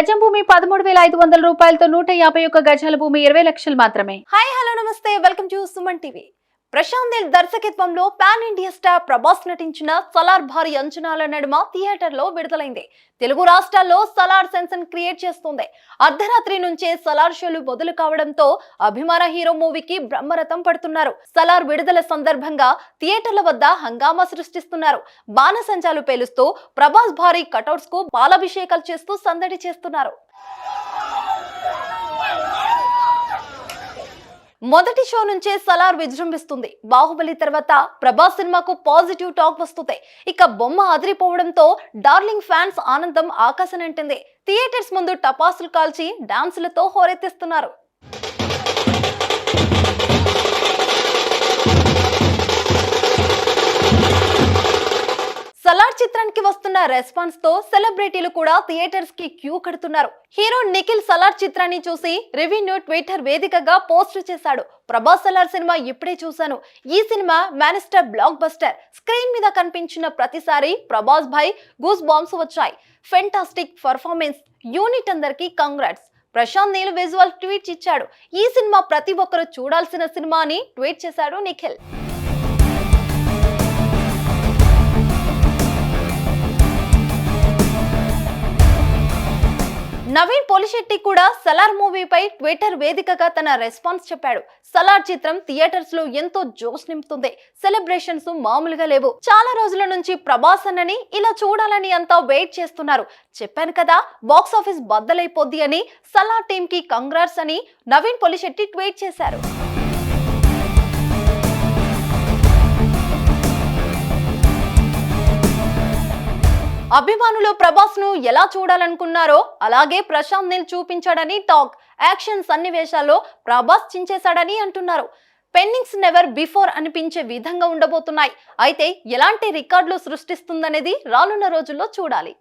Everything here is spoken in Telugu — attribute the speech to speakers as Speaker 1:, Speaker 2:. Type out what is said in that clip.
Speaker 1: గజం భూమి పదమూడు వేల ఐదు వందల రూపాయలతో నూట యాభై ఒక్క గజాల భూమి ఇరవై లక్షలు మాత్రమే.
Speaker 2: హాయ్ హలో నమస్తే. Welcome to Suman TV. Prashanth Neel దర్శకత్వంలో పాన్ ఇండియా స్టార్ ప్రభాస్ నటించిన సలార్ భారీ అంచనాల నడుమ థియేటర్లో విడుదలైంది. తెలుగు రాష్ట్రాల్లో సలార్ సెన్సన్ క్రియేట్ చేస్తుంది. అర్ధరాత్రి నుంచే సలార్ షోలు మొదలు కావడంతో అభిమాన హీరో మూవీకి బ్రహ్మరథం పడుతున్నారు. సలార్ విడుదల సందర్భంగా థియేటర్ల వద్ద హంగామా సృష్టిస్తున్నారు. బాణసంచాలు పేలుస్తూ ప్రభాస్ భారీ కటౌట్స్కు బాలాభిషేకాలు చేస్తూ సందడి చేస్తున్నారు. మొదటి షో నుంచే సలార్ విజృంభిస్తుంది. బాహుబలి తర్వాత ప్రభాస్ సినిమాకు పాజిటివ్ టాక్ వస్తుంది. ఇక బొమ్మ అదిరిపోవడంతో డార్లింగ్ ఫ్యాన్స్ ఆనందం ఆకాశనంటింది థియేటర్స్ ముందు టపాసులు కాల్చి డాన్సులతో హోరెత్తిస్తున్నారు. స్టార్ చిత్రానికి వస్తున్న రెస్పాన్స్తో సెలబ్రిటీలు కూడా థియేటర్స్కి క్యూ కడుతున్నారు. హీరో నిఖిల్ సలార్ చిత్రాన్ని చూసి రెవెన్యూ ట్విట్టర్ వేదికగా పోస్ట్ చేశాడు. ప్రభాస్ సలార్ సినిమా ఇప్పుడే చూశాను. ఈ సినిమా మానిస్టర్ బ్లాక్ బస్టర్. స్క్రీన్ మీద కనిపించిన ప్రతిసారి ప్రభాస్ భాయ్ గూస్ బాంబ్స్ వచ్చాయి. ఫెంటాస్టిక్ పర్ఫార్మెన్స్ యూనిట్ అందరికి congrats Prashanth Neel visual tweet ఇచ్చాడు. ఈ సినిమా ప్రతి ఒక్కరూ చూడాల్సిన సినిమా అని ట్వీట్ చేశాడు నిఖిల్. నవీన్ పోలిశెట్టి కూడా సలార్ మూవీపై ట్విట్టర్ వేదికగా తన రెస్పాన్స్ చెప్పాడు. సలార్ చిత్రం థియేటర్స్లో ఎంతో జోష్ నింపుతుంది. సెలబ్రేషన్స్ మామూలుగా లేవు. చాలా రోజుల నుంచి ప్రభాస్ అన్నని ఇలా చూడాలని అంతా వెయిట్ చేస్తున్నారు. చెప్పాను కదా బాక్స్ ఆఫీస్ బద్దలైపోద్ది అని సలార్ టీమ్కి కంగ్రాట్స్ అని నవీన్ పోలిశెట్టి ట్వీట్ చేశారు. అభిమానులు ప్రభాస్ను ఎలా చూడాలనుకున్నారో అలాగే ప్రశాంత్ నీల్ చూపించాడని టాక్ యాక్షన్ సన్నివేశాల్లో ప్రభాస్ చించేశాడని అంటున్నారు. పెన్నింగ్స్ నెవర్ బిఫోర్ అనిపించే విధంగా ఉండబోతున్నాయి. అయితే ఎలాంటి రికార్డులు సృష్టిస్తుందనేది రానున్న రోజుల్లో చూడాలి.